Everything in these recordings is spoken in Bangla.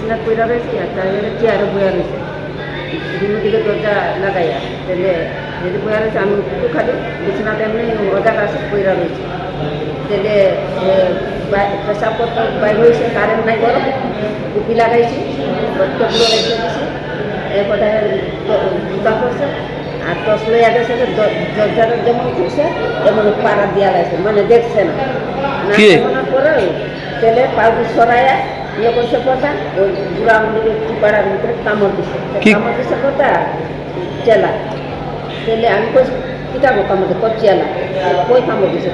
বিছনাথ পইরা রয়েছে আর তার চেয়ারে বয়া রয়েছে দুনো দিকে দরজা লাগাইয়া তাহলে যদি বয়া রয়েছে আমি একটু খালি বিছনাতে এমনি ওজাক আছে পইরা রয়েছে তাহলে এ, পেশাব করতে বাইর হয়েছে কারেন্ট নাই গরম টুপি লাগাইছি বট্টগুলো রেখে দিছি এরপরে জুতা করছে আর টস লইয়া গেছে দরজাটা যেমন খুলছে তেমন পাড়া দিয়া লাগছে মানে দেখছে না। পরে তেলে পাউডি সরাইয়া ইয়ে করছে কথা ওই বুড়া আঙুলির পাড়ার ভিতরে কামড় দিছে? কামড় দিছে কথা চেলা তেলে আমি কইছি কিতাবো কামড় কচিয়ালা কই কামড় দিছে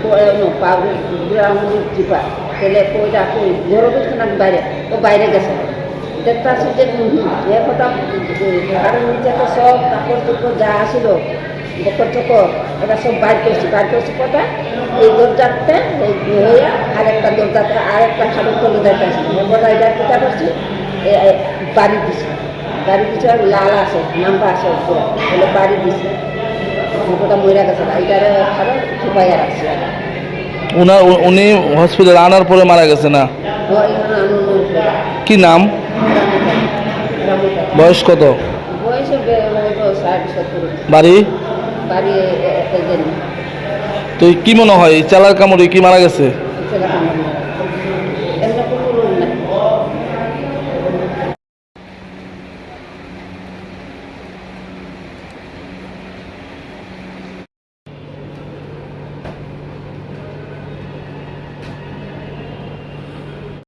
পাউডি বুড়া আঙুলির চিপা তেলে কইটা কই ঘরে বসছে না বাইরে ও বাইরে গেছে দেখতে আসি যে এ কথা আর নিচে তো সব কাপড় চোপড় যা আসিল বকর চকর এটা সব বাইর করছি বাইর করছি কথা এই দরজাতে এই হইয়া আরেকটা দরজাতে আরেকটা খাবার যাইতে আসি। এরপর এটা কিতা করছি বাড়ি দিছি। বাড়ি দিছে আর লাল আছে নাম্বার আছে বলে বাড়ি দিছে। ওটা মরে গেছে এইটারে খাবার ছুপাইয়া রাখছি উনার উনি হসপিটাল আনার পরে মারা গেছে না? কি নাম? বয়স কত? বাড়ি? তো কি মনে হয় চালার কামড়ে কি মারা গেছে